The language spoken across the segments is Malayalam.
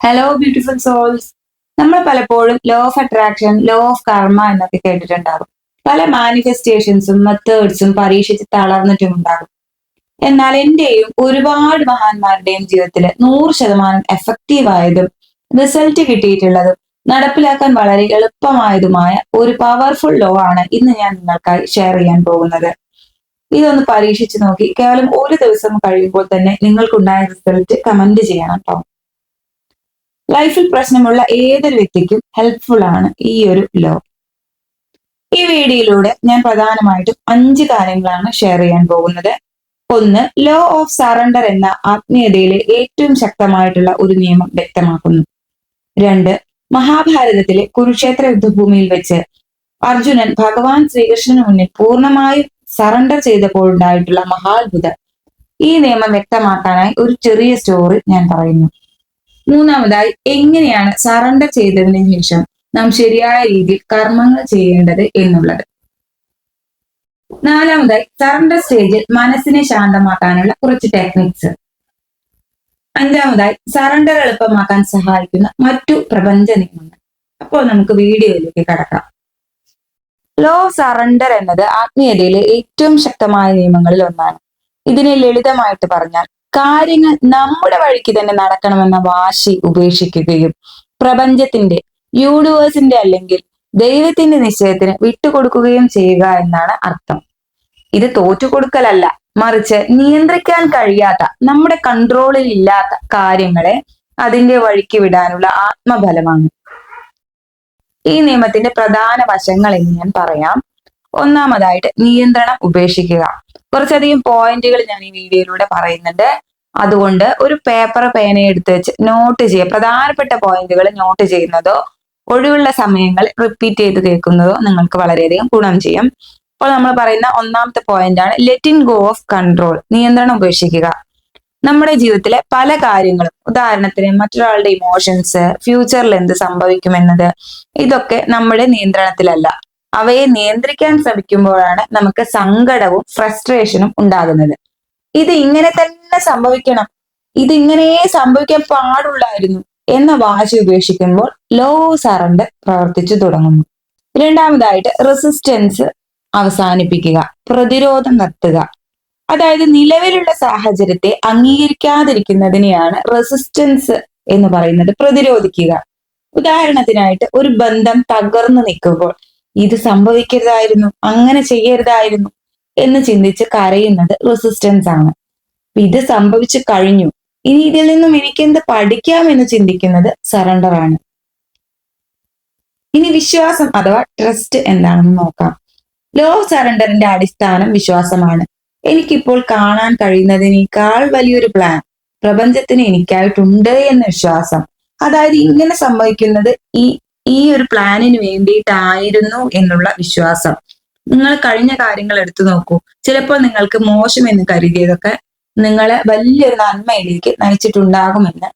ഹലോ ബ്യൂട്ടിഫുൾ സോൾസ് നമ്മൾ പലപ്പോഴും law of attraction law of karma എന്നൊക്കെ കേട്ടിട്ടുണ്ടാകും. പല മാനിഫെസ്റ്റേഷൻസും മെത്തേഡ്സും പരീക്ഷിച്ച് തളർന്നിട്ടും ഉണ്ടാകും. എന്നാൽ എന്റെയും ഒരുപാട് മഹാന്മാരുടെയും ജീവിതത്തിൽ നൂറ് ശതമാനം എഫക്റ്റീവ് ആയതും റിസൾട്ട് കിട്ടിയിട്ടുള്ളതും നടപ്പിലാക്കാൻ വളരെ എളുപ്പമായതുമായ ഒരു പവർഫുൾ ലോ ആണ് ഇന്ന് ഞാൻ നിങ്ങൾക്കായി ഷെയർ ചെയ്യാൻ പോകുന്നത്. ഇതൊന്ന് പരീക്ഷിച്ചു നോക്കി കേവലം ഒരു ദിവസം കഴിയുമ്പോൾ തന്നെ നിങ്ങൾക്കുണ്ടായ റിസൾട്ട് കമന്റ് ചെയ്യണം കേട്ടോ ലൈഫിൽ പ്രശ്നമുള്ള ഏതൊരു വ്യക്തിക്കും ഹെൽപ്ഫുൾ ആണ് ഈ ഒരു ലോ ഈ വീഡിയോയിലൂടെ ഞാൻ പ്രധാനമായിട്ടും അഞ്ച് കാര്യങ്ങളാണ് ഷെയർ ചെയ്യാൻ പോകുന്നത്. ഒന്ന് ലോ ഓഫ് സറണ്ടർ എന്ന ആത്മീയതയിലെ ഏറ്റവും ശക്തമായിട്ടുള്ള ഒരു നിയമം വ്യക്തമാക്കുന്നു. രണ്ട് മഹാഭാരതത്തിലെ കുരുക്ഷേത്ര യുദ്ധഭൂമിയിൽ വെച്ച് അർജുനൻ ഭഗവാൻ ശ്രീകൃഷ്ണന് മുന്നിൽ പൂർണമായും സറണ്ടർ ചെയ്തപ്പോഴുണ്ടായിട്ടുള്ള മഹാത്ഭുതം. ഈ നിയമം വ്യക്തമാക്കാനായി ഒരു ചെറിയ സ്റ്റോറി ഞാൻ പറയുന്നു. മൂന്നാമതായി എങ്ങനെയാണ് സറണ്ടർ ചെയ്തതിനു ശേഷം നാം ശരിയായ രീതിയിൽ കർമ്മങ്ങൾ ചെയ്യേണ്ടത് എന്നുള്ളത്. നാലാമതായി സറണ്ടർ സ്റ്റേജിൽ മനസ്സിനെ ശാന്തമാക്കാനുള്ള കുറച്ച് ടെക്നിക്സ് അഞ്ചാമതായി സറണ്ടർ എളുപ്പമാക്കാൻ സഹായിക്കുന്ന മറ്റു പ്രപഞ്ച നിയമങ്ങൾ. അപ്പോൾ നമുക്ക് വീഡിയോയിലേക്ക് കടക്കാം. ലോ സറണ്ടർ എന്നത് ആത്മീയതയിലെ ഏറ്റവും ശക്തമായ നിയമങ്ങളിൽ ഒന്നാണ്. ഇതിനെ ലളിതമായിട്ട് പറഞ്ഞാൽ കാര്യങ്ങൾ നമ്മുടെ വഴിക്ക് തന്നെ നടക്കണമെന്ന വാശി ഉപേക്ഷിക്കുകയും പ്രപഞ്ചത്തിന്റെ യൂണിവേഴ്സിന്റെ അല്ലെങ്കിൽ ദൈവത്തിന്റെ നിശ്ചയത്തിന് വിട്ടുകൊടുക്കുകയും ചെയ്യുക എന്നാണ് അർത്ഥം. ഇത് തോറ്റുകൊടുക്കലല്ല മറിച്ച് നിയന്ത്രിക്കാൻ കഴിയാത്ത നമ്മുടെ കൺട്രോളിൽ ഇല്ലാത്ത കാര്യങ്ങളെ അതിന്റെ വഴിക്ക് വിടാനുള്ള ആത്മബലമാണ്. ഈ നിയമത്തിന്റെ പ്രധാന വശങ്ങൾ എന്ന് ഞാൻ പറയാം. ഒന്നാമതായിട്ട് നിയന്ത്രണം ഉപേക്ഷിക്കുക. കുറച്ചധികം പോയിന്റുകൾ ഞാൻ ഈ വീഡിയോയിലൂടെ പറയുന്നുണ്ട്. അതുകൊണ്ട് ഒരു പേപ്പർ പേന എടുത്ത് വെച്ച് നോട്ട് ചെയ്യുക. പ്രധാനപ്പെട്ട പോയിന്റുകൾ നോട്ട് ചെയ്യുന്നതോ ഒഴിവുള്ള സമയങ്ങൾ റിപ്പീറ്റ് ചെയ്ത് കേൾക്കുന്നതോ നിങ്ങൾക്ക് വളരെയധികം ഗുണം ചെയ്യും. അപ്പോൾ നമ്മൾ പറയുന്ന ഒന്നാമത്തെ പോയിന്റ് ആണ് letting go of control നിയന്ത്രണം ഉപേക്ഷിക്കുക. നമ്മുടെ ജീവിതത്തിലെ പല കാര്യങ്ങളും ഉദാഹരണത്തിന് മറ്റൊരാളുടെ ഇമോഷൻസ് ഫ്യൂച്ചറിൽ എന്ത് സംഭവിക്കുമെന്നത് ഇതൊക്കെ നമ്മുടെ നിയന്ത്രണത്തിലല്ല. അവയെ നിയന്ത്രിക്കാൻ ശ്രമിക്കുമ്പോഴാണ് നമുക്ക് സങ്കടവും ഫ്രസ്ട്രേഷനും ഉണ്ടാകുന്നത്. ഇത് ഇങ്ങനെ തന്നെ സംഭവിക്കണം. ഇത് ഇങ്ങനെ സംഭവിക്കാൻ പാടുള്ളായിരുന്നു എന്ന വാശി ഉപേക്ഷിക്കുമ്പോൾ ലോ സറണ്ടർ പ്രവർത്തിച്ചു തുടങ്ങുന്നു. രണ്ടാമതായിട്ട് റെസിസ്റ്റൻസ് അവസാനിപ്പിക്കുക പ്രതിരോധം നിർത്തുക. അതായത് നിലവിലുള്ള സാഹചര്യത്തെ അംഗീകരിക്കാതിരിക്കുന്നതിനെയാണ് റെസിസ്റ്റൻസ് എന്ന് പറയുന്നത് പ്രതിരോധിക്കുക. ഉദാഹരണത്തിനായിട്ട് ഒരു ബന്ധം തകർന്നു നിൽക്കുമ്പോൾ ഇത് സംഭവിക്കരുതായിരുന്നു അങ്ങനെ ചെയ്യരുതായിരുന്നു എന്ന് ചിന്തിച്ച് കരയുന്നത് റെസിസ്റ്റൻസ് ആണ്. ഇത് സംഭവിച്ചു കഴിഞ്ഞു. ഇനി ഇതിൽ നിന്നും എനിക്ക് എന്ത് പഠിക്കാമെന്ന് ചിന്തിക്കുന്നത് സറണ്ടർ ആണ്. ഇനി വിശ്വാസം അഥവാ ട്രസ്റ്റ് എന്താണെന്ന് നോക്കാം. ലോ സറണ്ടറിന്റെ അടിസ്ഥാനം വിശ്വാസമാണ്. എനിക്കിപ്പോൾ കാണാൻ കഴിയുന്നതിനേക്കാൾ വലിയൊരു പ്ലാൻ പ്രപഞ്ചത്തിന് എനിക്കായിട്ടുണ്ട് എന്ന വിശ്വാസം. അതായത് ഇങ്ങനെ സംഭവിക്കുന്നത് ഈ ഈ ഒരു പ്ലാനിന് വേണ്ടിയിട്ടായിരുന്നു എന്നുള്ള വിശ്വാസം. നിങ്ങൾ കഴിഞ്ഞ കാര്യങ്ങൾ എടുത്തു നോക്കൂ. ചിലപ്പോൾ നിങ്ങൾക്ക് മോശം എന്ന് കരുതിയതൊക്കെ നിങ്ങളെ വലിയൊരു നന്മയിലേക്ക് നയിച്ചിട്ടുണ്ടാകുമെന്ന്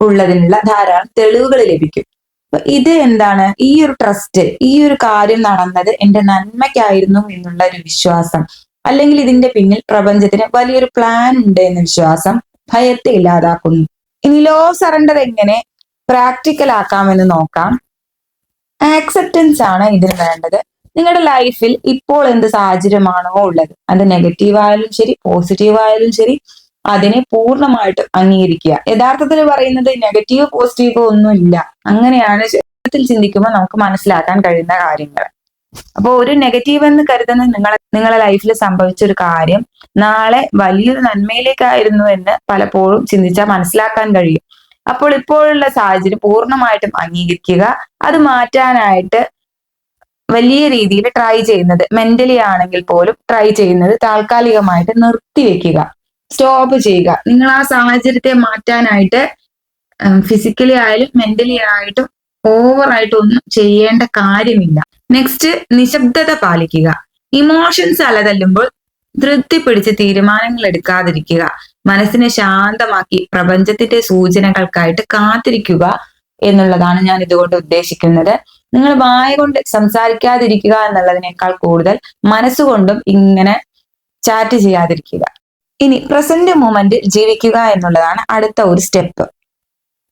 ഉള്ളതിനുള്ള ധാരാളം തെളിവുകൾ ലഭിക്കും. അപ്പൊ ഇത് എന്താണ്? ഈ ഒരു ട്രസ്റ്റ് ഈ ഒരു കാര്യം നടന്നത് എന്റെ നന്മയ്ക്കായിരുന്നു എന്നുള്ള ഒരു വിശ്വാസം. അല്ലെങ്കിൽ ഇതിന്റെ പിന്നിൽ പ്രപഞ്ചത്തിന് വലിയൊരു പ്ലാൻ ഉണ്ട് എന്ന വിശ്വാസം ഭയത്തെ ഇല്ലാതാക്കുന്നു. ഇനി ലോ സറണ്ടർ എങ്ങനെ പ്രാക്ടിക്കൽ ആക്കാമെന്ന് നോക്കാം. ആക്സെപ്റ്റൻസ് ആണ് ഇതിന് വേണ്ടത്. നിങ്ങളുടെ ലൈഫിൽ ഇപ്പോൾ എന്ത് സാഹചര്യമാണോ ഉള്ളത്? അത് നെഗറ്റീവ് ആയാലും ശരി പോസിറ്റീവ് ആയാലും ശരി അതിനെ പൂർണമായിട്ട് അംഗീകരിക്കുക. യഥാർത്ഥത്തിൽ പറയുന്നത് നെഗറ്റീവ് പോസിറ്റീവ് ഒന്നുമില്ല. അങ്ങനെയാണ് ജീവിതത്തിൽ ചിന്തിക്കുമ്പോൾ നമുക്ക് മനസ്സിലാക്കാൻ കഴിയുന്ന കാര്യങ്ങൾ. അപ്പോൾ ഒരു നെഗറ്റീവ് എന്ന് കരുതുന്ന നിങ്ങളെ നിങ്ങളെ ലൈഫിൽ സംഭവിച്ച ഒരു കാര്യം നാളെ വലിയൊരു നന്മയിലേക്കായിരുന്നു എന്ന് പലപ്പോഴും ചിന്തിച്ചാൽ മനസ്സിലാക്കാൻ കഴിയും. അപ്പോൾ ഇപ്പോഴുള്ള സാഹചര്യം പൂർണമായിട്ടും അംഗീകരിക്കുക. അത് മാറ്റാനായിട്ട് വലിയ രീതിയിൽ ട്രൈ ചെയ്യുന്നത് മെന്റലി ആണെങ്കിൽ പോലും ട്രൈ ചെയ്യുന്നത് താൽക്കാലികമായിട്ട് നിർത്തിവെക്കുക സ്റ്റോപ്പ് ചെയ്യുക. നിങ്ങൾ ആ സാഹചര്യത്തെ മാറ്റാനായിട്ട് ഫിസിക്കലി ആയാലും മെന്റലി ആയിട്ടും ഓവറായിട്ടൊന്നും ചെയ്യേണ്ട കാര്യമില്ല. നെക്സ്റ്റ് നിശബ്ദത പാലിക്കുക. ഇമോഷൻസ് അലതല്ലുമ്പോൾ ധൃതി പിടിച്ച് തീരുമാനങ്ങൾ എടുക്കാതിരിക്കുക. മനസ്സിനെ ശാന്തമാക്കി പ്രപഞ്ചത്തിന്റെ സൂചനകൾക്കായിട്ട് കാത്തിരിക്കുക എന്നുള്ളതാണ് ഞാൻ ഇതുകൊണ്ട് ഉദ്ദേശിക്കുന്നത്. നിങ്ങൾ വായ കൊണ്ട് സംസാരിക്കാതിരിക്കുക എന്നുള്ളതിനേക്കാൾ കൂടുതൽ മനസ്സുകൊണ്ടും ഇങ്ങനെ ചാറ്റ് ചെയ്യാതിരിക്കുക. ഇനി പ്രസന്റ് മൂമെന്റ് ജീവിക്കുക എന്നുള്ളതാണ് അടുത്ത ഒരു സ്റ്റെപ്പ്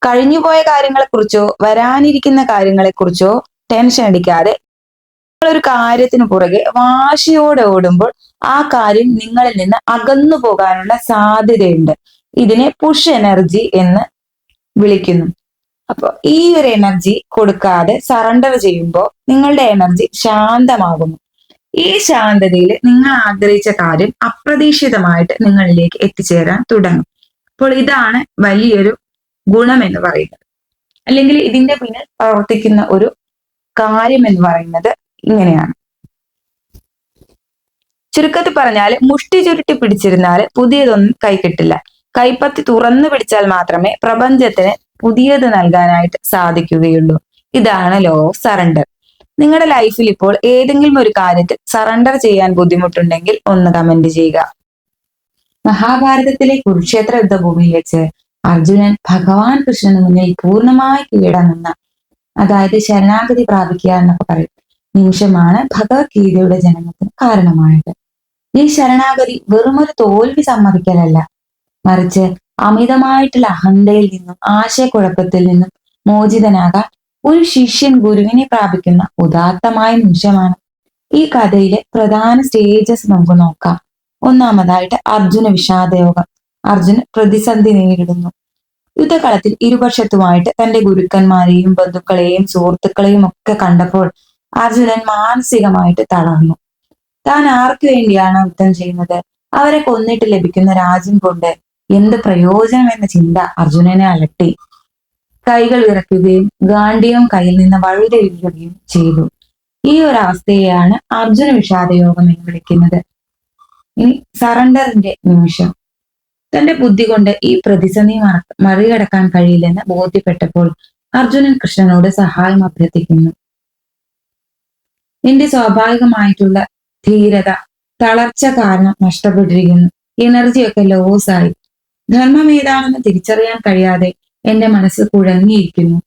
കഴിഞ്ഞുപോയ കാര്യങ്ങളെക്കുറിച്ചോ വരാനിരിക്കുന്ന കാര്യങ്ങളെക്കുറിച്ചോ ടെൻഷൻ അടിക്കാതെ ഒരു കാര്യത്തിന് പുറകെ വാശിയോടെ ഓടുമ്പോൾ ആ കാര്യം നിങ്ങളിൽ നിന്ന് അകന്നു പോകാനുള്ള സാധ്യതയുണ്ട്. ഇതിനെ പുഷ് എനർജി എന്ന് വിളിക്കുന്നു. അപ്പോൾ ഈ ഒരു എനർജി കൊടുക്കാതെ സറണ്ടർ ചെയ്യുമ്പോൾ നിങ്ങളുടെ എനർജി ശാന്തമാകുന്നു. ഈ ശാന്തതയിൽ നിങ്ങൾ ആഗ്രഹിച്ച കാര്യം അപ്രതീക്ഷിതമായിട്ട് നിങ്ങളിലേക്ക് എത്തിച്ചേരാൻ തുടങ്ങും. അപ്പോൾ ഇതാണ് വലിയൊരു ഗുണം എന്ന് പറയുന്നത്. അല്ലെങ്കിൽ ഇതിന്റെ പിന്നിൽ പ്രവർത്തിക്കുന്ന ഒരു കാര്യം എന്ന് പറയുന്നത് ഇങ്ങനെയാണ്. ചുരുക്കത്തിൽ പറഞ്ഞാൽ മുഷ്ടി ചുരുട്ടി പിടിച്ചിരുന്നാൽ പുതിയതൊന്നും കൈ കിട്ടില്ല. കൈപ്പത്തി തുറന്നു പിടിച്ചാൽ മാത്രമേ പ്രപഞ്ചത്തിന് പുതിയത് നൽകാനായിട്ട് സാധിക്കുകയുള്ളൂ. ഇതാണ് ലോ ഓഫ് സറണ്ടർ നിങ്ങളുടെ ലൈഫിൽ ഇപ്പോൾ ഏതെങ്കിലും ഒരു കാര്യത്തിൽ സറണ്ടർ ചെയ്യാൻ ബുദ്ധിമുട്ടുണ്ടെങ്കിൽ ഒന്ന് കമന്റ് ചെയ്യുക. മഹാഭാരതത്തിലെ കുരുക്ഷേത്ര യുദ്ധഭൂമിയിൽ വെച്ച് അർജുനൻ ഭഗവാൻ കൃഷ്ണന് മുന്നിൽ പൂർണമായി കീഴടങ്ങുന്ന അതായത് ശരണാഗതി പ്രാപിക്കുക എന്നൊക്കെ പറയും. നിമിഷമാണ് ഭഗവത്ഗീതയുടെ ജനനത്തിന് കാരണമായത്. ഈ ശരണാഗതി വെറുമൊരു തോൽവി സമ്മതിക്കലല്ല. മറിച്ച് അമിതമായിട്ടുള്ള അഹന്തയിൽ നിന്നും ആശയക്കുഴപ്പത്തിൽ നിന്നും മോചിതനാകാൻ ഒരു ശിഷ്യൻ ഗുരുവിനെ പ്രാപിക്കുന്ന ഉദാത്തമായ നിമിഷമാണ്. ഈ കഥയിലെ പ്രധാന സ്റ്റേജസ് നമുക്ക് നോക്കാം. ഒന്നാമതായിട്ട് അർജുന വിഷാദയോഗം. അർജുൻ പ്രതിസന്ധി നേരിടുന്നു. യുദ്ധകളത്തിൽ ഇരുപക്ഷത്തുമായിട്ട് തന്റെ ഗുരുക്കന്മാരെയും ബന്ധുക്കളെയും സുഹൃത്തുക്കളെയും ഒക്കെ കണ്ടപ്പോൾ അർജുനൻ മാനസികമായിട്ട് തളർന്നു. താൻ ആർക്കു വേണ്ടിയാണ് യുദ്ധം ചെയ്യുന്നത്? അവരെ കൊന്നിട്ട് ലഭിക്കുന്ന രാജ്യം കൊണ്ട് എന്ത് പ്രയോജനം എന്ന ചിന്ത അർജുനനെ അലട്ടി. കൈകൾ വിറയ്ക്കുകയും ഗാന്ഡിയം കയ്യിൽ നിന്ന് വഴുതെഴുകയും ചെയ്തു. ഈ ഒരു അവസ്ഥയെയാണ് അർജുന വിഷാദയോഗം എന്ന് വിളിക്കുന്നത്. ഇനി സറണ്ടറിന്റെ നിമിഷം. തന്റെ ബുദ്ധി കൊണ്ട് ഈ പ്രതിസന്ധി മറികടക്കാൻ കഴിയില്ലെന്ന് ബോധ്യപ്പെട്ടപ്പോൾ അർജുനൻ കൃഷ്ണനോട് സഹായം അഭ്യർത്ഥിക്കുന്നു. നിന്റെ സ്വാഭാവികമായിട്ടുള്ള ധീരത തളർച്ച കാരണം നഷ്ടപ്പെട്ടിരിക്കുന്നു. എനർജിയൊക്കെ ലോസ് ആയി. ധർമ്മം ഏതാണെന്ന് തിരിച്ചറിയാൻ കഴിയാതെ എന്റെ മനസ്സ് കുഴങ്ങിയിരിക്കുന്നു.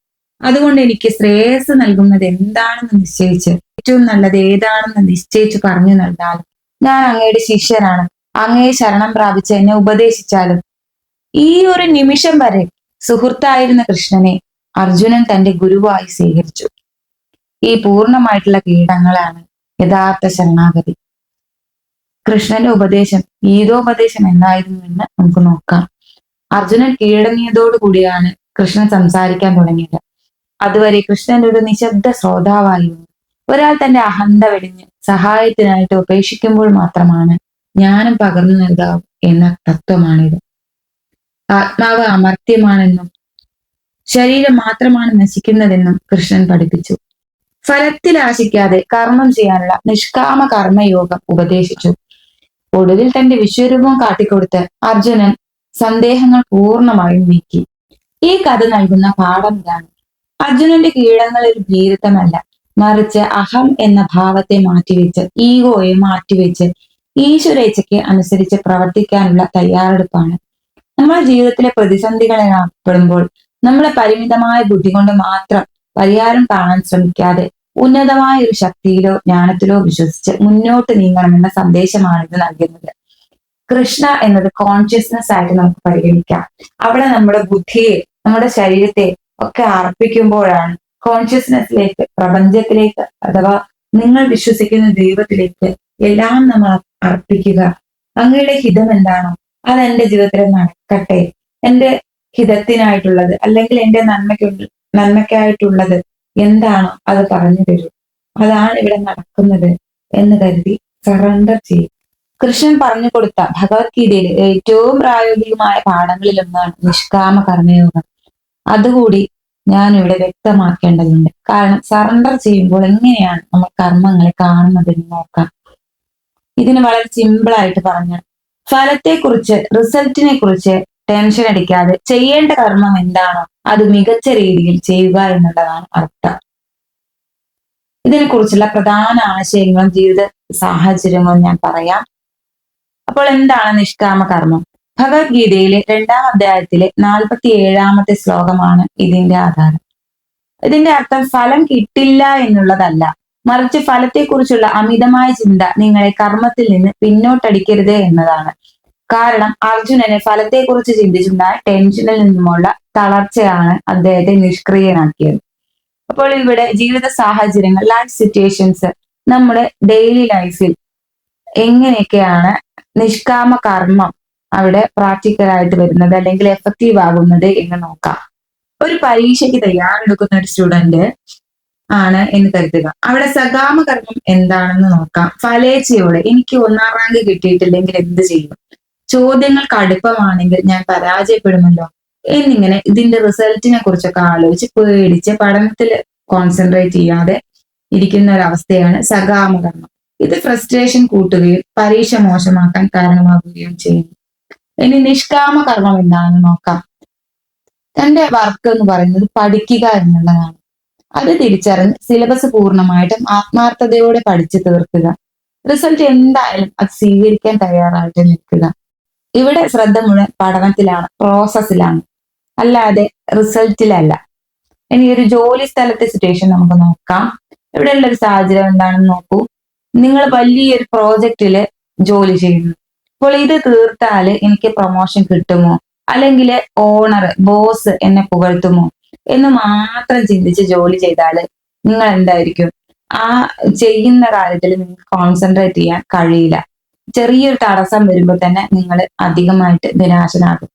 അതുകൊണ്ട് എനിക്ക് ശ്രേയസ് നൽകുന്നത് എന്താണെന്ന് നിശ്ചയിച്ച് ഏറ്റവും നല്ലത് ഏതാണെന്ന് നിശ്ചയിച്ച് പറഞ്ഞു നൽകാനും ഞാൻ അങ്ങയുടെ ശിഷ്യനാണ്. അങ്ങയെ ശരണം പ്രാപിച്ച് എന്നെ ഉപദേശിച്ചാലും. ഈ ഒരു നിമിഷം വരെ സുഹൃത്തായിരുന്ന കൃഷ്ണനെ അർജുനൻ തന്റെ ഗുരുവായി സ്വീകരിച്ചു. ഈ പൂർണമായിട്ടുള്ള കീടങ്ങളാണ് യഥാർത്ഥ ശരണാഗതി. കൃഷ്ണന്റെ ഉപദേശം ഗീതോപദേശം എന്തായിരുന്നു എന്ന് നമുക്ക് നോക്കാം. അർജുനൻ കീഴടങ്ങിയതോടുകൂടിയാണ് കൃഷ്ണൻ സംസാരിക്കാൻ തുടങ്ങിയത്. അതുവരെ കൃഷ്ണൻ ഒരു നിശബ്ദ ശ്രോതാവായിരുന്നു. ഒരാൾ തന്റെ അഹന്ത വെടിഞ്ഞ് സഹായത്തിനായിട്ട് ഉപേക്ഷിക്കുമ്പോൾ മാത്രമാണ് ജ്ഞാനം പകർന്നു നൽകാവൂ എന്ന തത്വമാണിത്. ആത്മാവ് അമർത്യമാണെന്നും ശരീരം മാത്രമാണ് നശിക്കുന്നതെന്നും കൃഷ്ണൻ പഠിപ്പിച്ചു. ഫലത്തിൽ ആശിക്കാതെ കർമ്മം ചെയ്യാനുള്ള നിഷ്കാമ കർമ്മയോഗം ഉപദേശിച്ചു. ഒടുവിൽ തന്റെ വിശ്വരൂപം കാട്ടിക്കൊടുത്ത് അർജുനൻ സന്ദേഹങ്ങൾ പൂർണമായും നീക്കി. ഈ കഥ നൽകുന്ന പാഠം ഇതാണ്. അർജുനന്റെ കീഴങ്ങൾ ഒരു ഭീരുത്വമല്ല. മറിച്ച് അഹം എന്ന ഭാവത്തെ മാറ്റിവെച്ച് ഈഗോയെ മാറ്റിവെച്ച് ഈശ്വരേച്ഛയ്ക്ക് അനുസരിച്ച് പ്രവർത്തിക്കാനുള്ള തയ്യാറെടുപ്പാണ്. നമ്മുടെ ജീവിതത്തിലെ പ്രതിസന്ധികളെ ഏർപ്പെടുമ്പോൾ നമ്മളെ പരിമിതമായ ബുദ്ധി കൊണ്ട് മാത്രം പരിഹാരം കാണാൻ ശ്രമിക്കാതെ ഉന്നതമായ ഒരു ശക്തിയിലോ ജ്ഞാനത്തിലോ വിശ്വസിച്ച് മുന്നോട്ട് നീങ്ങണമെന്ന സന്ദേശമാണ് ഇത് നൽകുന്നത്. കൃഷ്ണ എന്നത് കോൺഷ്യസ്നെസ് ആയിട്ട് നമുക്ക് പരിഗണിക്കാം. അവിടെ നമ്മുടെ ബുദ്ധിയെ നമ്മുടെ ശരീരത്തെ ഒക്കെ അർപ്പിക്കുമ്പോഴാണ് കോൺഷ്യസ്നെസ്സിലേക്ക് പ്രപഞ്ചത്തിലേക്ക് അഥവാ നിങ്ങൾ വിശ്വസിക്കുന്ന ദൈവത്തിലേക്ക് എല്ലാം നമ്മൾ അർപ്പിക്കുക. അങ്ങയുടെ ഹിതം എന്താണോ അത് എന്റെ ജീവിതത്തിൽ നടക്കട്ടെ. എന്റെ ഹിതത്തിനായിട്ടുള്ളത് അല്ലെങ്കിൽ എന്റെ നന്മയ്ക്ക് നന്മയ്ക്കായിട്ടുള്ളത് എന്താണോ അത് പറഞ്ഞു തരൂ. അതാണ് ഇവിടെ നടക്കുന്നത് എന്ന് കരുതി സറണ്ടർ ചെയ്യും. കൃഷ്ണൻ പറഞ്ഞു കൊടുത്ത ഭഗവത്ഗീതയിൽ ഏറ്റവും പ്രായോഗികമായ പാഠങ്ങളിൽ ഒന്നാണ് നിഷ്കാമ കർമ്മയോഗം. അതുകൂടി ഞാൻ ഇവിടെ വ്യക്തമാക്കേണ്ടതുണ്ട്. കാരണം സറണ്ടർ ചെയ്യുമ്പോൾ എങ്ങനെയാണ് നമ്മൾ കർമ്മങ്ങളെ കാണുന്നതെന്ന് നോക്കാം. ഇതിന് വളരെ സിമ്പിൾ ആയിട്ട് പറഞ്ഞാൽ ഫലത്തെക്കുറിച്ച് റിസൾട്ടിനെ കുറിച്ച് ടെൻഷൻ അടിക്കാതെ ചെയ്യേണ്ട കർമ്മം എന്താണോ അത് മികച്ച രീതിയിൽ ചെയ്യുക എന്നുള്ളതാണ് അർത്ഥം. ഇതിനെക്കുറിച്ചുള്ള പ്രധാന ആശയങ്ങളും ജീവിത സാഹചര്യങ്ങളും ഞാൻ പറയാം. അപ്പോൾ എന്താണ് നിഷ്കാമ കർമ്മം? ഭഗവത്ഗീതയിലെ രണ്ടാം അധ്യായത്തിലെ നാൽപ്പത്തി ഏഴാമത്തെ ശ്ലോകമാണ് ഇതിന്റെ ആധാരം. ഇതിന്റെ അർത്ഥം ഫലം കിട്ടില്ല എന്നുള്ളതല്ല. മറിച്ച് ഫലത്തെക്കുറിച്ചുള്ള അമിതമായ ചിന്ത നിങ്ങളെ കർമ്മത്തിൽ നിന്ന് പിന്നോട്ടടിക്കരുത് എന്നതാണ്. കാരണം അർജുനന് ഫലത്തെക്കുറിച്ച് ചിന്തിച്ചുണ്ടായ ടെൻഷനിൽ നിന്നുമുള്ള തളർച്ചയാണ് അദ്ദേഹത്തെ നിഷ്ക്രിയനാക്കിയത്. അപ്പോൾ ഇവിടെ ജീവിത സാഹചര്യങ്ങൾ ലൈഫ് സിറ്റുവേഷൻസ് നമ്മുടെ ഡെയിലി ലൈഫിൽ എങ്ങനെയൊക്കെയാണ് നിഷ്കാമ കർമ്മം അവിടെ പ്രാക്ടിക്കലായിട്ട് വരുന്നത് അല്ലെങ്കിൽ എഫക്റ്റീവ് ആകുന്നത് എന്ന് നോക്കാം. ഒരു പരീക്ഷയ്ക്ക് തയ്യാറെടുക്കുന്ന ഒരു സ്റ്റുഡന്റ് ആണ് എന്ന് കരുതുക. അവിടെ സകാമകർമ്മം എന്താണെന്ന് നോക്കാം. ഫലേച്ഛയോടെ എനിക്ക് ഒന്നാം റാങ്ക് കിട്ടിയിട്ടില്ലെങ്കിൽ എന്ത് ചെയ്യും? ചോദ്യങ്ങൾ കടുപ്പമാണെങ്കിൽ ഞാൻ പരാജയപ്പെടുമല്ലോ? എന്നിങ്ങനെ ഇതിന്റെ റിസൾട്ടിനെ കുറിച്ചൊക്കെ ആലോചിച്ച് പേടിച്ച് പഠനത്തിൽ കോൺസെൻട്രേറ്റ് ചെയ്യാതെ ഇരിക്കുന്ന ഒരവസ്ഥയാണ് സകാമകർമ്മം ഇത് ഫ്രസ്ട്രേഷൻ കൂട്ടുകയും പരീക്ഷ മോശമാക്കാൻ കാരണമാകുകയും ചെയ്യുന്നു. ഇനി നിഷ്കാമ കർമ്മം എന്താണെന്ന് നോക്കാം. തന്റെ വർക്ക് എന്ന് പറയുന്നത് പഠിക്കുക എന്നുള്ളതാണ് അത് തിരിച്ചറിഞ്ഞ് സിലബസ് പൂർണമായിട്ടും ആത്മാർത്ഥതയോടെ പഠിച്ചു തീർക്കുക. റിസൾട്ട് എന്തായാലും അത് സ്വീകരിക്കാൻ തയ്യാറായിട്ട് നിൽക്കുക. ഇവിടെ ശ്രദ്ധ മുഴുവൻ പഠനത്തിലാണ് പ്രോസസ്സിലാണ് അല്ലാതെ റിസൾട്ടിലല്ല ഇനി ഒരു ജോലി സ്ഥലത്തെ സിറ്റുവേഷൻ നമുക്ക് നോക്കാം. ഇവിടെയുള്ള ഒരു സാഹചര്യം എന്താണെന്ന് നോക്കൂ. നിങ്ങൾ വലിയൊരു പ്രോജക്റ്റിൽ ജോലി ചെയ്യുന്നു. അപ്പോൾ ഇത് തീർത്താൽ എനിക്ക് പ്രൊമോഷൻ കിട്ടുമോ? അല്ലെങ്കിൽ ഓണർ ബോസ് എന്നെ പുകഴ്ത്തുമോ? എന്ന് മാത്രം ചിന്തിച്ച് ജോലി ചെയ്താൽ നിങ്ങൾ എന്തായിരിക്കും ആ ചെയ്യുന്ന കാര്യത്തിൽ നിങ്ങൾക്ക് കോൺസെൻട്രേറ്റ് ചെയ്യാൻ കഴിയില്ല. ചെറിയൊരു തടസ്സം വരുമ്പോൾ തന്നെ നിങ്ങൾ അധികമായിട്ട് നിരാശനാകും.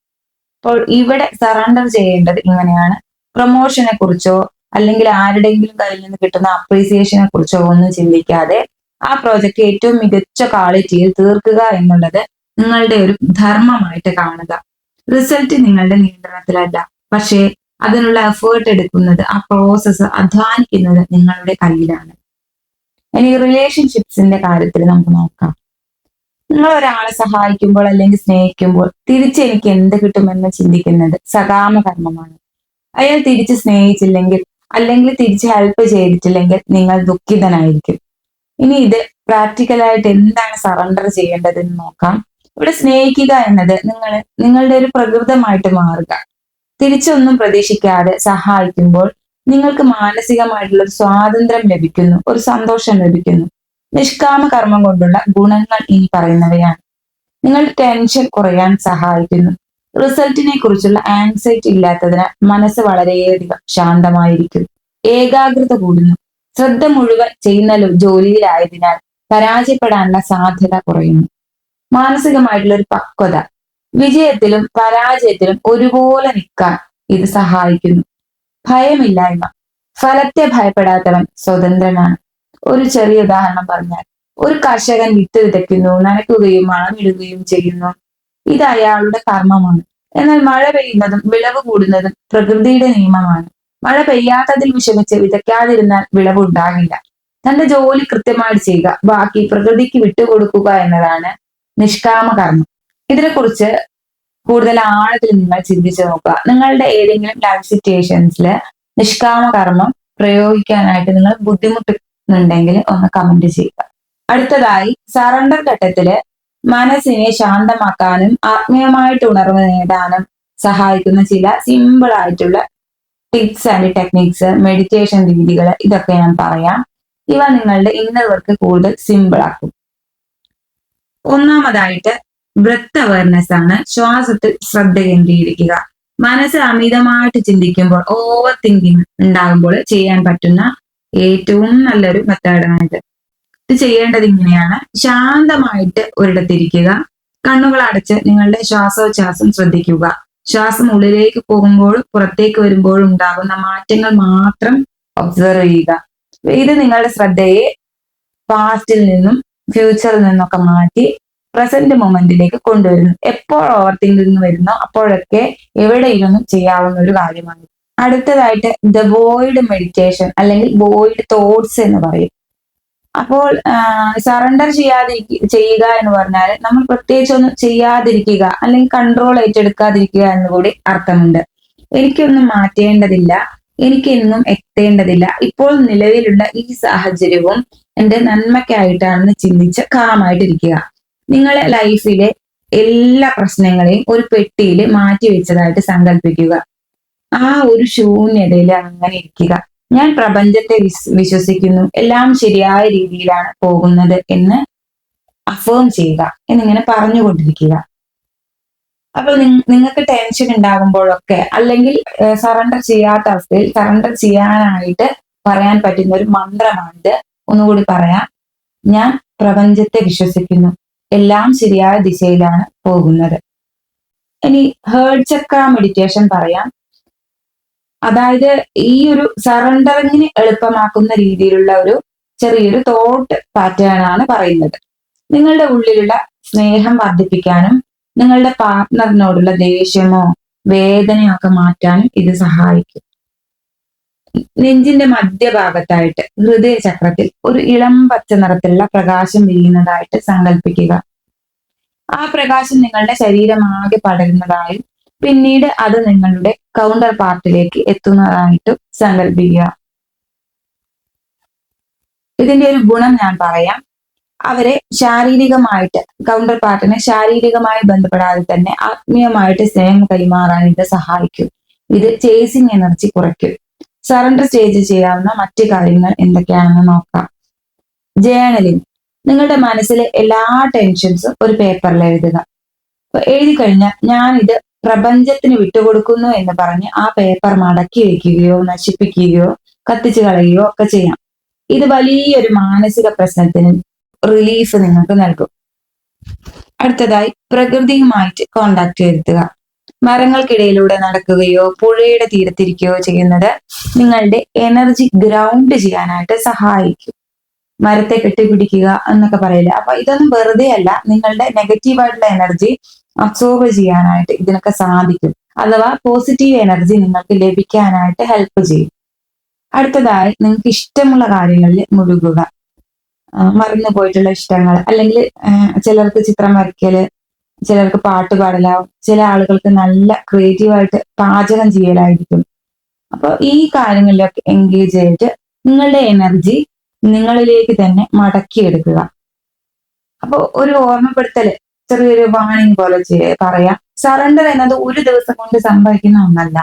അപ്പോൾ ഇവിടെ സറണ്ടർ ചെയ്യേണ്ടത് ഇങ്ങനെയാണ്. പ്രൊമോഷനെ കുറിച്ചോ അല്ലെങ്കിൽ ആരുടെയെങ്കിലും കയ്യിൽ നിന്ന് കിട്ടുന്ന അപ്രീസിയേഷനെ കുറിച്ചോ ഒന്നും ചിന്തിക്കാതെ ആ പ്രോജക്റ്റ് ഏറ്റവും മികച്ച ക്വാളിറ്റിയിൽ തീർക്കുക എന്നുള്ളത് നിങ്ങളുടെ ഒരു ധർമ്മമായിട്ട് കാണുക. റിസൾട്ട് നിങ്ങളുടെ നിയന്ത്രണത്തിലല്ല. പക്ഷേ അതിനുള്ള എഫേർട്ട് എടുക്കുന്നത് ആ പ്രോസസ്സ് അധ്വാനിക്കുന്നത് നിങ്ങളുടെ കയ്യിലാണ്. ഇനി റിലേഷൻഷിപ്സിന്റെ കാര്യത്തിൽ നമുക്ക് നോക്കാം. നിങ്ങൾ ഒരാളെ സഹായിക്കുമ്പോൾ അല്ലെങ്കിൽ സ്നേഹിക്കുമ്പോൾ തിരിച്ച് എനിക്ക് എന്ത് കിട്ടുമെന്ന് ചിന്തിക്കുന്നത് സകാമ കർമ്മമാണ് അയാൾ തിരിച്ച് സ്നേഹിച്ചില്ലെങ്കിൽ അല്ലെങ്കിൽ തിരിച്ച് ഹെൽപ്പ് ചെയ്തിട്ടില്ലെങ്കിൽ നിങ്ങൾ ദുഃഖിതനായിരിക്കും. ഇനി ഇത് പ്രാക്ടിക്കലായിട്ട് എന്താണ് സറണ്ടർ ചെയ്യേണ്ടതെന്ന് നോക്കാം. ഇവിടെ സ്നേഹിക്കുക എന്നത് നിങ്ങൾ നിങ്ങളുടെ ഒരു പ്രകൃതമായിട്ട് മാറുക. തിരിച്ചൊന്നും പ്രതീക്ഷിക്കാതെ സഹായിക്കുമ്പോൾ നിങ്ങൾക്ക് മാനസികമായിട്ടുള്ള ഒരു സ്വാതന്ത്ര്യം ലഭിക്കുന്നു ഒരു സന്തോഷം ലഭിക്കുന്നു. നിഷ്കാമ കർമ്മം കൊണ്ടുള്ള ഗുണങ്ങൾ ഇനി പറയുന്നവയാണ്. നിങ്ങൾ ടെൻഷൻ കുറയാൻ സഹായിക്കുന്നു. റിസൾട്ടിനെ കുറിച്ചുള്ള ആൻസൈറ്റി ഇല്ലാത്തതിനാൽ മനസ്സ് വളരെയധികം ശാന്തമായിരിക്കും ഏകാഗ്രത കൂടുന്നു. ശ്രദ്ധ മുഴുവൻ ചെയ്യുന്ന ജോലിയിലായതിനാൽ പരാജയപ്പെടാനുള്ള സാധ്യത കുറയുന്നു. മാനസികമായിട്ടുള്ള ഒരു പക്വത. വിജയത്തിലും പരാജയത്തിലും ഒരുപോലെ നിൽക്കാൻ ഇത് സഹായിക്കുന്നു. ഭയമില്ലായ്മ. ഫലത്തെ ഭയപ്പെടാത്തവൻ സ്വതന്ത്രനാണ്. ഒരു ചെറിയ ഉദാഹരണം പറഞ്ഞാൽ ഒരു കർഷകൻ വിത്ത് വിതയ്ക്കുന്നു നനയ്ക്കുകയും വളമിടുകയും ചെയ്യുന്നു. ഇത് അയാളുടെ കർമ്മമാണ്. എന്നാൽ മഴ പെയ്യുന്നതും വിളവ് കൂടുന്നതും പ്രകൃതിയുടെ നിയമമാണ്. മഴ പെയ്യാത്തതിൽ വിഷമിച്ച് വിതയ്ക്കാതിരുന്നാൽ വിളവ് ഉണ്ടാകില്ല. തന്റെ ജോലി കൃത്യമായി ചെയ്യുക ബാക്കി പ്രകൃതിക്ക് വിട്ടുകൊടുക്കുക എന്നതാണ് നിഷ്കാമ കർമ്മം ഇതിനെക്കുറിച്ച് കൂടുതൽ ആഴത്തിൽ നിങ്ങൾ ചിന്തിച്ചു നോക്കുക. നിങ്ങളുടെ ഏതെങ്കിലും ലൈഫ് സിറ്റുവേഷൻസിൽ നിഷ്കാമ കർമ്മം പ്രയോഗിക്കാനായിട്ട് നിങ്ങൾ ബുദ്ധിമുട്ടുന്നുണ്ടെങ്കിൽ ഒന്ന് കമന്റ് ചെയ്യുക. അടുത്തതായി സറണ്ടർ ഘട്ടത്തിൽ മനസ്സിനെ ശാന്തമാക്കാനും ആത്മീയമായിട്ട് ഉണർവ് നേടാനും സഹായിക്കുന്ന ചില സിമ്പിൾ ആയിട്ടുള്ള ടിപ്സ് ആൻഡ് ടെക്നിക്സ് മെഡിറ്റേഷൻ രീതികൾ ഇതൊക്കെ ഞാൻ പറയാം. ഇവ നിങ്ങളുടെ ഇന്നർ വർക്ക് കൂടുതൽ സിമ്പിൾ ആക്കും. ഒന്നാമതായിട്ട് ബ്രത്ത് അവയർനെസ് ആണ്. ശ്വാസത്തിൽ ശ്രദ്ധ കേന്ദ്രീകരിക്കുക. മനസ്സ് അമിതമായിട്ട് ചിന്തിക്കുമ്പോൾ ഓവർ തിങ്കിങ് ഉണ്ടാകുമ്പോൾ ചെയ്യാൻ പറ്റുന്ന ഏറ്റവും നല്ലൊരു മെത്തേഡാണിത് ഇത്. ചെയ്യേണ്ടത് ഇങ്ങനെയാണ്. ശാന്തമായിട്ട് ഒരിടത്തിരിക്കുക. കണ്ണുകൾ അടച്ച് നിങ്ങളുടെ ശ്വാസോച്ഛ്വാസം ശ്രദ്ധിക്കുക. ശ്വാസം ഉള്ളിലേക്ക് പോകുമ്പോഴും പുറത്തേക്ക് വരുമ്പോഴും ഉണ്ടാകുന്ന മാറ്റങ്ങൾ മാത്രം ഒബ്സർവ് ചെയ്യുക. ഇത് നിങ്ങളുടെ ശ്രദ്ധയെ പാസ്റ്റിൽ നിന്നും ഫ്യൂച്ചറിൽ നിന്നൊക്കെ മാറ്റി പ്രസന്റ് മൊമെന്റിലേക്ക് കൊണ്ടുവരുന്നു. എപ്പോൾ ഓവർ തിങ്കിങ് വരുന്നോ അപ്പോഴൊക്കെ എവിടെയിരുന്നും ചെയ്യാവുന്ന ഒരു കാര്യമാണ് അടുത്തതായിട്ട് ദ വോയിഡ് മെഡിറ്റേഷൻ അല്ലെങ്കിൽ വോയിഡ് തോട്ട്സ് എന്ന് പറയും. അപ്പോൾ സറണ്ടർ ചെയ്യാതിരിക്കുക ചെയ്യുക എന്ന് പറഞ്ഞാൽ നമ്മൾ പ്രത്യേകിച്ച് ഒന്നും ചെയ്യാതിരിക്കുക അല്ലെങ്കിൽ കൺട്രോൾ ഏറ്റെടുക്കാതിരിക്കുക എന്ന് കൂടി അർത്ഥമുണ്ട്. എനിക്കൊന്നും മാറ്റേണ്ടതില്ല എനിക്കെന്നും എത്തേണ്ടതില്ല. ഇപ്പോൾ നിലവിലുള്ള ഈ സാഹചര്യവും എന്റെ നന്മയ്ക്കായിട്ടാണെന്ന് ചിന്തിച്ച് കാമായിട്ടിരിക്കുക നിങ്ങളെ ലൈഫിലെ എല്ലാ പ്രശ്നങ്ങളെയും ഒരു പെട്ടിയിൽ മാറ്റി വെച്ചതായിട്ട് സങ്കല്പിക്കുക ആ ഒരു ശൂന്യതയിൽ അങ്ങനെ ഇരിക്കുക. ഞാൻ പ്രപഞ്ചത്തെ വിശ് വിശ്വസിക്കുന്നു. എല്ലാം ശരിയായ രീതിയിലാണ് പോകുന്നത് എന്ന് അഫേം ചെയ്യുക. എന്നിങ്ങനെ പറഞ്ഞുകൊണ്ടിരിക്കുക. അപ്പൊ നിങ്ങൾക്ക് ടെൻഷൻ ഉണ്ടാകുമ്പോഴൊക്കെ അല്ലെങ്കിൽ സറണ്ടർ ചെയ്യാത്ത അവസ്ഥയിൽ സറണ്ടർ ചെയ്യാനായിട്ട് പറയാൻ പറ്റുന്ന ഒരു മന്ത്രമാണിത്. ഒന്നുകൂടി പറയാം. ഞാൻ പ്രപഞ്ചത്തെ വിശ്വസിക്കുന്നു. എല്ലാം ശരിയായ ദിശയിലാണ് പോകുന്നത്. ഇനി ഹേർഡ് ചക്ര മെഡിറ്റേഷൻ പറയാം. അതായത് ഈ ഒരു സറണ്ടറിങ്ങിന് എളുപ്പമാക്കുന്ന രീതിയിലുള്ള ഒരു ചെറിയൊരു തോട്ട് പാറ്റേൺ ആണ് പറയുന്നത്. നിങ്ങളുടെ ഉള്ളിലുള്ള സ്നേഹം വർദ്ധിപ്പിക്കാനും നിങ്ങളുടെ പാർട്ട്ണറിനോടുള്ള ദേഷ്യമോ വേദനയോ ഒക്കെ മാറ്റാനും ഇത് സഹായിക്കും. നെഞ്ചിന്റെ മധ്യഭാഗത്തായിട്ട് ഹൃദയചക്രത്തിൽ ഒരു ഇളം പച്ച നിറത്തിലുള്ള പ്രകാശം വീഴുന്നതായിട്ട് സങ്കല്പിക്കുക ആ പ്രകാശം നിങ്ങളുടെ ശരീരമാകെ പടരുന്നതായും പിന്നീട് അത് നിങ്ങളുടെ കൗണ്ടർ പാർട്ടിലേക്ക് എത്തുന്നതായിട്ട് സങ്കല്പിക്കുക ഇതിന്റെ ഒരു ഗുണം ഞാൻ പറയാം. അവരെ ശാരീരികമായിട്ട് കൗണ്ടർ പാർട്ടിനെ ശാരീരികമായി ബന്ധപ്പെടാതെ തന്നെ ആത്മീയമായിട്ട് സ്നേഹം കൈമാറാൻ ഇത് സഹായിക്കും. ഇത് ചേസിങ് എനർജി കുറയ്ക്കും. സറണ്ടർ സ്റ്റേജ് ചെയ്യാവുന്ന മറ്റു കാര്യങ്ങൾ എന്തൊക്കെയാണെന്ന് നോക്കാം. ജേണലിംഗ് നിങ്ങളുടെ മനസ്സിലെ എല്ലാ ടെൻഷൻസും ഒരു പേപ്പറിൽ എഴുതുക. എഴുതി കഴിഞ്ഞാൽ ഞാൻ ഇത് പ്രപഞ്ചത്തിന് വിട്ടുകൊടുക്കുന്നു എന്ന് പറഞ്ഞ് ആ പേപ്പർ മടക്കി വെക്കുകയോ നശിപ്പിക്കുകയോ കത്തിച്ചു കളയുകയോ ഒക്കെ ചെയ്യാം. ഇത് വലിയൊരു മാനസിക പ്രശ്നത്തിന് റിലീഫ് നിങ്ങൾക്ക് നൽകും. അടുത്തതായി പ്രകൃതിയുമായിട്ട് കോണ്ടാക്ട് വരുത്തുക. മരങ്ങൾക്കിടയിലൂടെ നടക്കുകയോ പുഴയുടെ തീരത്തിരിക്കുകയോ ചെയ്യുന്നത് നിങ്ങളുടെ എനർജി ഗ്രൗണ്ട് ചെയ്യാനായിട്ട് സഹായിക്കും. മരത്തെ കെട്ടിപ്പിടിക്കുക എന്നൊക്കെ പറയില്ല? അപ്പൊ ഇതൊന്നും വെറുതെ അല്ല നിങ്ങളുടെ നെഗറ്റീവായിട്ടുള്ള എനർജി അബ്സോർബ് ചെയ്യാനായിട്ട് ഇതിനൊക്കെ സാധിക്കും. അഥവാ പോസിറ്റീവ് എനർജി നിങ്ങൾക്ക് ലഭിക്കാനായിട്ട് ഹെൽപ്പ് ചെയ്യും. അടുത്തതായി നിങ്ങൾക്ക് ഇഷ്ടമുള്ള കാര്യങ്ങളിൽ മുഴുകുക. മറന്നു പോയിട്ടുള്ള ഇഷ്ടങ്ങൾ. അല്ലെങ്കിൽ ചിലർക്ക് ചിത്രം വരയ്ക്കൽ ചിലർക്ക് പാട്ട് പാടലാവും. ചില ആളുകൾക്ക് നല്ല ക്രിയേറ്റീവായിട്ട് പാചകം ചെയ്യലായിരിക്കും. അപ്പോൾ ഈ കാര്യങ്ങളിലൊക്കെ എൻഗേജ് ചെയ്തിട്ട് നിങ്ങളുടെ എനർജി നിങ്ങളിലേക്ക് തന്നെ മടക്കിയെടുക്കുക. അപ്പോൾ ഒരു ഓർമ്മപ്പെടുത്തൽ. ചെറിയൊരു വാണിംഗ് പോലെ പറയാം. സറണ്ടർ എന്നത് ഒരു ദിവസം കൊണ്ട് സംഭവിക്കുന്ന ഒന്നല്ല.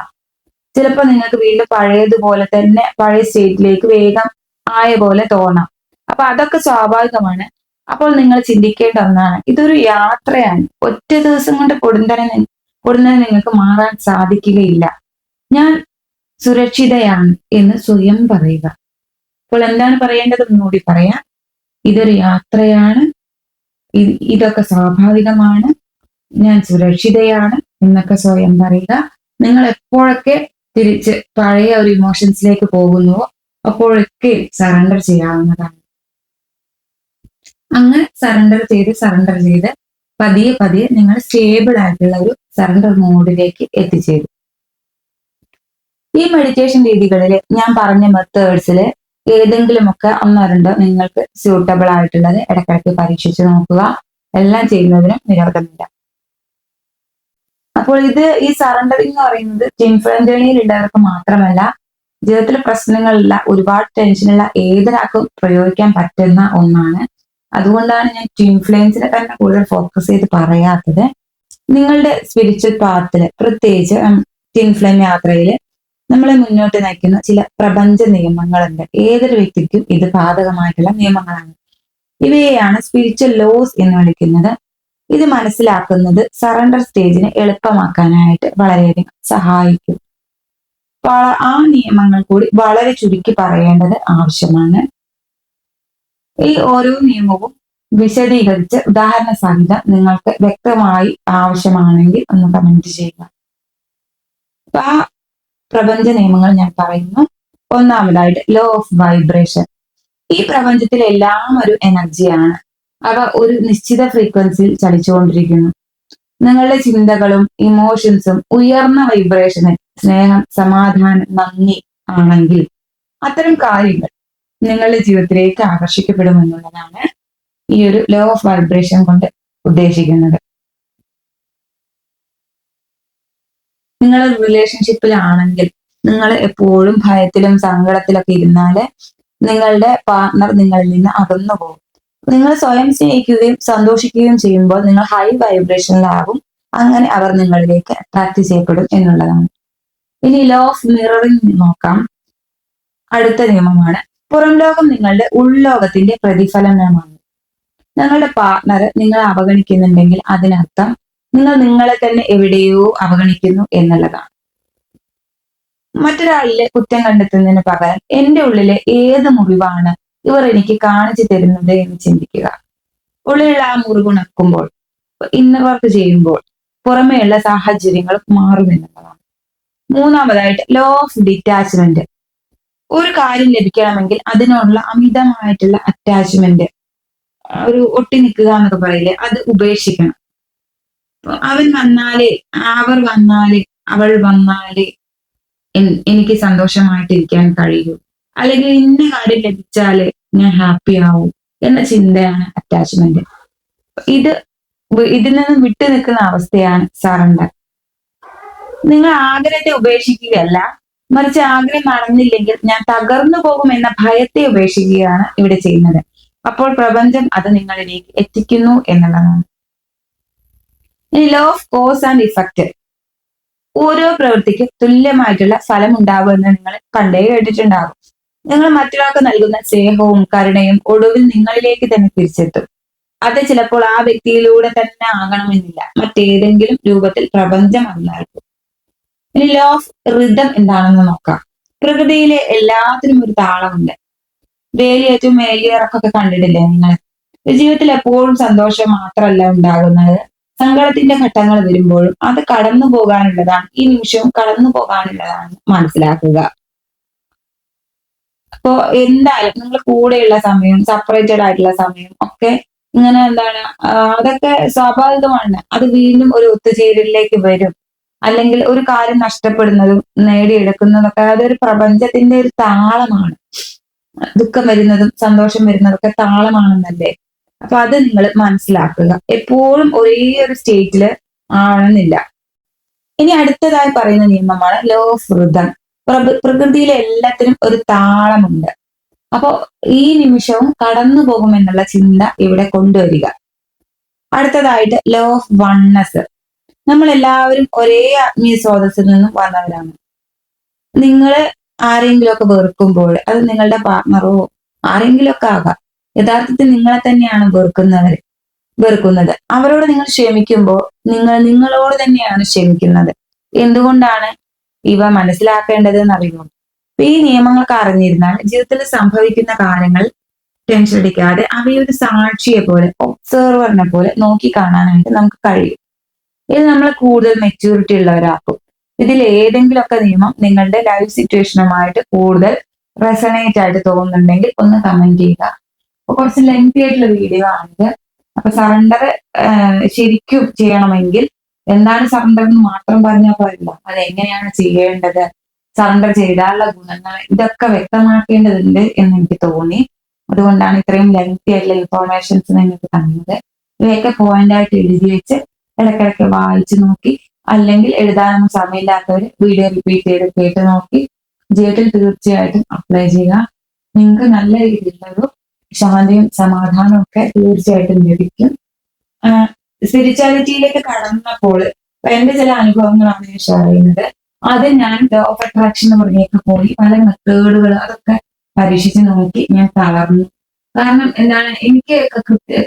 ചിലപ്പോൾ നിങ്ങൾക്ക് വീണ്ടും പഴയതുപോലെ തന്നെ പഴയ സ്റ്റേറ്റിലേക്ക് വേഗം ആയ പോലെ തോന്നാം. അപ്പൊ അതൊക്കെ സ്വാഭാവികമാണ്. അപ്പോൾ നിങ്ങൾ ചിന്തിക്കേണ്ട ഒന്നാണ്. ഇതൊരു യാത്രയാണ്. ഒറ്റ ദിവസം കൊണ്ട് പൊടുന്നനെ പൊടുന്നനെ നിങ്ങൾക്ക് മാറാൻ സാധിക്കുകയില്ല. ഞാൻ സുരക്ഷിതയാണ് എന്ന് സ്വയം പറയുക. അപ്പോൾ എന്താണ് പറയേണ്ടത് ഒന്നുകൂടി പറയാം. ഇതൊരു യാത്രയാണ്. ഇതൊക്കെ സ്വാഭാവികമാണ്. ഞാൻ സുരക്ഷിതയാണ് എന്നൊക്കെ സ്വയം പറയുക. നിങ്ങൾ എപ്പോഴൊക്കെ തിരിച്ച് പഴയ ഒരു ഇമോഷൻസിലേക്ക് പോകുന്നുവോ അപ്പോഴൊക്കെ സറണ്ടർ ചെയ്യാവുന്നതാണ്. അങ്ങനെ സറണ്ടർ ചെയ്ത് സറണ്ടർ ചെയ്ത് പതിയെ പതിയെ നിങ്ങൾ സ്റ്റേബിൾ ആയിട്ടുള്ള ഒരു സറണ്ടർ മോഡിലേക്ക് എത്തിച്ചേരും. ഈ മെഡിറ്റേഷൻ രീതികളിൽ ഞാൻ പറഞ്ഞ മെത്തേഡ്സിൽ ഏതെങ്കിലുമൊക്കെ ഒന്നോ രണ്ടോ നിങ്ങൾക്ക് സ്യൂട്ടബിൾ ആയിട്ടുള്ളത് ഇടക്കിടക്ക് പരീക്ഷിച്ച് നോക്കുക. എല്ലാം ചെയ്യുന്നതിനും വിരോധമില്ല അപ്പോൾ ഇത് ഈ സറണ്ടറിങ് എന്ന് പറയുന്നത് ജേണിയിൽ ഉള്ളവർക്ക് മാത്രമല്ല ജീവിതത്തിലെ പ്രശ്നങ്ങളില്ല ഒരുപാട് ടെൻഷനുള്ള ഏതൊരാൾക്കും പ്രയോഗിക്കാൻ പറ്റുന്ന ഒന്നാണ്. അതുകൊണ്ടാണ് ഞാൻ ട്വിൻ ഫ്ലെയിംസിനെ തന്നെ കൂടുതൽ ഫോക്കസ് ചെയ്ത് പറയാത്തത്. നിങ്ങളുടെ സ്പിരിച്വൽ പാത്തിൽ പ്രത്യേകിച്ച് ട്വിൻ യാത്രയിൽ യാത്രയിൽ നമ്മളെ മുന്നോട്ട് നയിക്കുന്ന ചില പ്രപഞ്ച നിയമങ്ങളുണ്ട്. ഏതൊരു വ്യക്തിക്കും ഇത് ബാധകമായിട്ടുള്ള നിയമങ്ങളാണ്. ഇവയെയാണ് സ്പിരിച്വൽ ലോസ് എന്ന് വിളിക്കുന്നത്. ഇത് മനസ്സിലാക്കുന്നത് സറണ്ടർ സ്റ്റേജിനെ എളുപ്പമാക്കാനായിട്ട് വളരെയധികം സഹായിക്കും. ആ നിയമങ്ങൾ കൂടി വളരെ ചുരുക്കി പറയേണ്ടത് ആവശ്യമാണ്. ഈ ഓരോ നിയമവും വിശദീകരിച്ച് ഉദാഹരണ സഹിതം നിങ്ങൾക്ക് വ്യക്തമായി ആവശ്യമാണെങ്കിൽ ഒന്ന് കമന്റ് ചെയ്യുക. അപ്പൊ ആ പ്രപഞ്ച നിയമങ്ങൾ ഞാൻ പറയുന്നു. ഒന്നാമതായിട്ട് ലോ ഓഫ് വൈബ്രേഷൻ ഈ പ്രപഞ്ചത്തിൽ എല്ലാം ഒരു എനർജിയാണ് അവ ഒരു നിശ്ചിത ഫ്രീക്വൻസിയിൽ ചലിച്ചുകൊണ്ടിരിക്കുന്നു. നിങ്ങളുടെ ചിന്തകളും ഇമോഷൻസും ഉയർന്ന വൈബ്രേഷനിൽ സ്നേഹം സമാധാനം നന്ദി ആണെങ്കിൽ അത്തരം കാര്യങ്ങൾ നിങ്ങളുടെ ജീവിതത്തിലേക്ക് ആകർഷിക്കപ്പെടുമെന്നുള്ളതാണ് ഈ ഒരു ലോ ഓഫ് വൈബ്രേഷൻ കൊണ്ട് ഉദ്ദേശിക്കുന്നത്. നിങ്ങൾ റിലേഷൻഷിപ്പിലാണെങ്കിൽ നിങ്ങൾ എപ്പോഴും ഭയത്തിലും സങ്കടത്തിലൊക്കെ ഇരുന്നാൽ നിങ്ങളുടെ പാർട്ണർ നിങ്ങളിൽ നിന്ന് അകന്നു പോകും. നിങ്ങൾ സ്വയം സ്നേഹിക്കുകയും സന്തോഷിക്കുകയും ചെയ്യുമ്പോൾ നിങ്ങൾ ഹൈ വൈബ്രേഷനിലാകും അങ്ങനെ അവർ നിങ്ങളിലേക്ക് അട്രാക്ട് ചെയ്യപ്പെടും എന്നുള്ളതാണ്. ഇനി ലോ ഓഫ് മിററിംഗ് നോക്കാം. അടുത്ത നിയമമാണ്. പുറം ലോകം നിങ്ങളുടെ ഉൾലോകത്തിന്റെ പ്രതിഫലനമാണ്. നിങ്ങളുടെ പാർട്ണർ നിങ്ങളെ അവഗണിക്കുന്നുണ്ടെങ്കിൽ അതിനർത്ഥം നിങ്ങൾ നിങ്ങളെ തന്നെ എവിടെയോ അവഗണിക്കുന്നു എന്നുള്ളതാണ്. മറ്റൊരാളിലെ കുറ്റം കണ്ടെത്തുന്നതിന് പകരം എന്റെ ഉള്ളിലെ ഏത് മുറിവാണ് ഇവർ എനിക്ക് കാണിച്ചു തരുന്നത് എന്ന് ചിന്തിക്കുക. ഉള്ളിലുള്ള ആ മുറിവുണക്കുമ്പോൾ ഇന്നർ വർക്ക് ചെയ്യുമ്പോൾ പുറമേയുള്ള സാഹചര്യങ്ങൾ മാറുമെന്നുള്ളതാണ് മൂന്നാമതായിട്ട് ലോ ഓഫ് ഡിറ്റാച്ച്മെന്റ് ഒരു കാര്യം ലഭിക്കണമെങ്കിൽ അതിനോടുള്ള അമിതമായിട്ടുള്ള അറ്റാച്ച്മെന്റ് ഒരു ഒട്ടി നിൽക്കുക എന്നൊക്കെ പറയില്ലേ അത് ഉപേക്ഷിക്കണം. അവൻ വന്നാലേ അവർ വന്നാലേ അവൾ വന്നാലേ എനിക്ക് സന്തോഷമായിട്ടിരിക്കാൻ കഴിയൂ. അല്ലെങ്കിൽ ഇന്ന കാര്യം ലഭിച്ചാൽ ഞാൻ ഹാപ്പി ആവും എന്ന ചിന്തയാണ് അറ്റാച്ച്മെന്റ് ഇത് ഇതിൽ നിന്ന് വിട്ടു നിൽക്കുന്ന അവസ്ഥയാണ് സറണ്ടർ നിങ്ങൾ ആഗ്രഹത്തെ ഉപേക്ഷിക്കുകയല്ല മറിച്ച് ആഗ്രഹം നടന്നില്ലെങ്കിൽ ഞാൻ തകർന്നു പോകും എന്ന ഭയത്തെ ഉപേക്ഷിക്കുകയാണ് ഇവിടെ ചെയ്യുന്നത്. അപ്പോൾ പ്രപഞ്ചം അത് നിങ്ങളിലേക്ക് എത്തിക്കുന്നു എന്നുള്ളതാണ്. ഇനി law of cause and effect ഓരോ പ്രവൃത്തിക്കും തുല്യമായിട്ടുള്ള ഫലം ഉണ്ടാകുമെന്ന് നിങ്ങൾ പണ്ടേ കേട്ടിട്ടുണ്ടാകും നിങ്ങൾ മറ്റൊരാൾക്ക് നൽകുന്ന സ്നേഹവും കരുണയും ഒടുവിൽ നിങ്ങളിലേക്ക് തന്നെ തിരിച്ചെത്തും. അത് ചിലപ്പോൾ ആ വ്യക്തിയിലൂടെ തന്നെ ആകണമെന്നില്ല. മറ്റേതെങ്കിലും രൂപത്തിൽ പ്രപഞ്ചം അത് ഇനി ലോ ഓഫ് റിതം എന്താണെന്ന് നോക്കാം. പ്രകൃതിയിലെ എല്ലാത്തിനും ഒരു താളമുണ്ട്. വേലിയേറ്റവും മേലിയിറക്കൊക്കെ കണ്ടിട്ടില്ലേ നിങ്ങൾ? ജീവിതത്തിൽ എപ്പോഴും സന്തോഷം മാത്രമല്ല ഉണ്ടാകുന്നത്. സങ്കടത്തിന്റെ ഘട്ടങ്ങൾ വരുമ്പോഴും അത് കടന്നു പോകാനുള്ളതാണ് ഈ നിമിഷവും കടന്നു പോകാനുള്ളതാണ് മനസ്സിലാക്കുക. അപ്പോ എന്തായാലും നിങ്ങൾ കൂടെയുള്ള സമയം സെപ്പറേറ്റഡ് ആയിട്ടുള്ള സമയം ഒക്കെ ഇങ്ങനെ എന്താണ് അതൊക്കെ സ്വാഭാവികമാണ്. അത് വീണ്ടും ഒരു ഒത്തുചേരലിലേക്ക് വരും. അല്ലെങ്കിൽ ഒരു കാര്യം നഷ്ടപ്പെടുന്നതും നേടിയെടുക്കുന്നതൊക്കെ അതൊരു പ്രപഞ്ചത്തിന്റെ ഒരു താളമാണ്. ദുഃഖം വരുന്നതും സന്തോഷം വരുന്നതൊക്കെ താളമാണെന്നല്ലേ? അപ്പൊ അത് നിങ്ങൾ മനസ്സിലാക്കുക. എപ്പോഴും ഒരേ ഒരു സ്റ്റേറ്റിൽ ആവണമെന്നില്ല ഇനി അടുത്തതായി പറയുന്ന നിയമമാണ് ലോ ഓഫ് പ്രകൃതിയിലെ എല്ലാത്തിനും ഒരു താളമുണ്ട്. അപ്പോ ഈ നിമിഷവും കടന്നു പോകുമെന്നുള്ള ചിന്ത ഇവിടെ കൊണ്ടുവരിക. അടുത്തതായിട്ട് ലോ ഓഫ് വണ്ണസ് നമ്മൾ എല്ലാവരും ഒരേ ആത്മീയ സ്രോതസ്സിൽ നിന്നും വന്നവരാണ്. നിങ്ങൾ ആരെങ്കിലും ഒക്കെ വെറുക്കുമ്പോൾ അത് നിങ്ങളുടെ പാർട്ണറോ ആരെങ്കിലും ഒക്കെ ആകാം. യഥാർത്ഥത്തിൽ നിങ്ങളെ തന്നെയാണ് വെറുക്കുന്നവർ വെറുക്കുന്നത്. അവരോട് നിങ്ങൾ ക്ഷമിക്കുമ്പോൾ നിങ്ങൾ നിങ്ങളോട് തന്നെയാണ് ക്ഷമിക്കുന്നത്. എന്തുകൊണ്ടാണ് ഇവ മനസ്സിലാക്കേണ്ടത് എന്നറിയുമോ ഈ നിയമങ്ങളൊക്കെ അറിഞ്ഞിരുന്നാൽ ജീവിതത്തിൽ സംഭവിക്കുന്ന കാര്യങ്ങൾ ടെൻഷൻ അടിക്കാതെ അവയെ ഒരു സാക്ഷിയെ പോലെ ഒബ്സർവറിനെ പോലെ നോക്കി കാണാനായിട്ട് നമുക്ക് കഴിയും. ഇത് നമ്മളെ കൂടുതൽ മെച്യൂരിറ്റി ഉള്ളവരാക്കും. ഇതിൽ ഏതെങ്കിലുമൊക്കെ നിയമം നിങ്ങളുടെ ലൈഫ് സിറ്റുവേഷനുമായിട്ട് കൂടുതൽ റെസണേറ്റ് ആയിട്ട് തോന്നുന്നുണ്ടെങ്കിൽ ഒന്ന് കമന്റ് ചെയ്യുക. കുറച്ച് ലെങ്തി ആയിട്ടുള്ള വീഡിയോ ആണിത് അപ്പൊ സറണ്ടർ ശരിക്കും ചെയ്യണമെങ്കിൽ എന്താണ് സറണ്ടർ എന്ന് മാത്രം പറഞ്ഞാൽ പോയില്ല അത് എങ്ങനെയാണ് ചെയ്യേണ്ടത്? സറണ്ടർ ചെയ്താലുള്ള ഗുണങ്ങൾ ഇതൊക്കെ വ്യക്തമാക്കേണ്ടതുണ്ട് എന്ന് എനിക്ക് തോന്നി. അതുകൊണ്ടാണ് ഇത്രയും ലെങ്തി ആയിട്ടുള്ള ഇൻഫോർമേഷൻസ് നിങ്ങൾക്ക് തന്നത്. ഇവയൊക്കെ പോയിന്റ് ആയിട്ട് എഴുതി വെച്ച് ഇടയ്ക്കിടയ്ക്ക് വായിച്ചു നോക്കി അല്ലെങ്കിൽ എഴുതാനൊന്നും സമയമില്ലാത്തവർ വീഡിയോ റിപ്പീറ്റ് ചെയ്ത് കേട്ട് നോക്കി ജീവിതത്തിൽ തീർച്ചയായിട്ടും അപ്ലൈ ചെയ്യുക. നിങ്ങൾക്ക് നല്ല രീതിയിലുള്ളൊരു ശാന്തിയും സമാധാനവും ഒക്കെ തീർച്ചയായിട്ടും ലഭിക്കും. സ്പിരിച്വാലിറ്റിയിലേക്ക് കടന്നപ്പോൾ എന്റെ ചില അനുഭവങ്ങളാണ് ഞാൻ ഷെയർ ചെയ്യുന്നത്. അത് ഞാൻ ഓഫ് അട്രാക്ഷൻ എന്ന് പോയി. പല മെത്തേഡുകൾ അതൊക്കെ പരീക്ഷിച്ച് നോക്കി ഞാൻ തളർന്നു. കാരണം എന്താണ് എനിക്ക്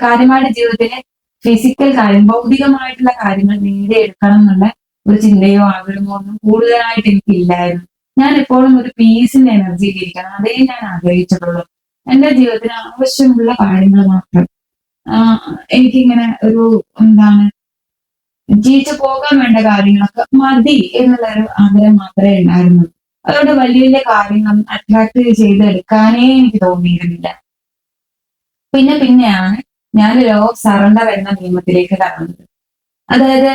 കാര്യമായിട്ട് ജീവിതത്തിലെ ഫിസിക്കൽ കാര്യം ഭൗതികമായിട്ടുള്ള കാര്യങ്ങൾ നേടിയെടുക്കണം എന്നുള്ള ഒരു ചിന്തയോ ആഗ്രഹമോ ഒന്നും കൂടുതലായിട്ട് എനിക്കില്ലായിരുന്നു. ഞാൻ എപ്പോഴും ഒരു പീസിന്റെ എനർജിയിൽ ഇരിക്കണം അതേ ഞാൻ ആഗ്രഹിച്ചിട്ടുള്ളൂ. എന്റെ ജീവിതത്തിന് ആവശ്യമുള്ള കാര്യങ്ങൾ മാത്രം. എനിക്കിങ്ങനെ ഒരു എന്താണ് ജീവിച്ചു പോകാൻ വേണ്ട കാര്യങ്ങളൊക്കെ മതി എന്നുള്ള ഒരു ആഗ്രഹം മാത്രമേ ഉണ്ടായിരുന്നുള്ളൂ. അതുകൊണ്ട് വലിയ വലിയ കാര്യങ്ങൾ അട്രാക്ട് ചെയ്തെടുക്കാനേ എനിക്ക് തോന്നിയിരുന്നില്ല. പിന്നെ പിന്നെയാണ് ഞാൻ ലോ സറണ്ടർ എന്ന നിയമത്തിലേക്ക് കടന്നത്. അതായത്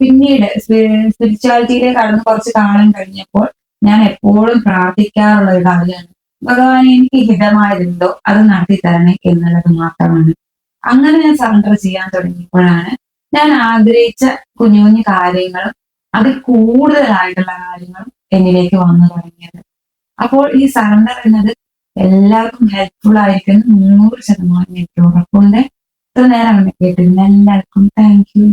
പിന്നീട് സ്പിരിച്വാലിറ്റിയിലേക്ക് കടന്ന് കുറച്ച് കാലം കഴിഞ്ഞപ്പോൾ ഞാൻ എപ്പോഴും പ്രാർത്ഥിക്കാറുള്ള ഒരു കാര്യമാണ്. ഭഗവാൻ എനിക്ക് ഹിതമായതുണ്ടോ അത് നടത്തി തരണേ എന്നുള്ളത് മാത്രമാണ്. അങ്ങനെ ഞാൻ സറണ്ടർ ചെയ്യാൻ തുടങ്ങിയപ്പോഴാണ് ഞാൻ ആഗ്രഹിച്ച കുഞ്ഞു കുഞ്ഞു കാര്യങ്ങളും അതിൽ കൂടുതലായിട്ടുള്ള കാര്യങ്ങളും എന്നിലേക്ക് വന്നു തുടങ്ങിയത്. അപ്പോൾ ഈ സറണ്ടർ എന്നത് എല്ലാവർക്കും ഹെൽപ്ഫുൾ ആയിരിക്കും നൂറ് ശതമാനം എനിക്ക് ഉറപ്പുണ്ട്. ഇത്ര നേരം കേട്ടിരുന്നു എല്ലാവർക്കും താങ്ക് യു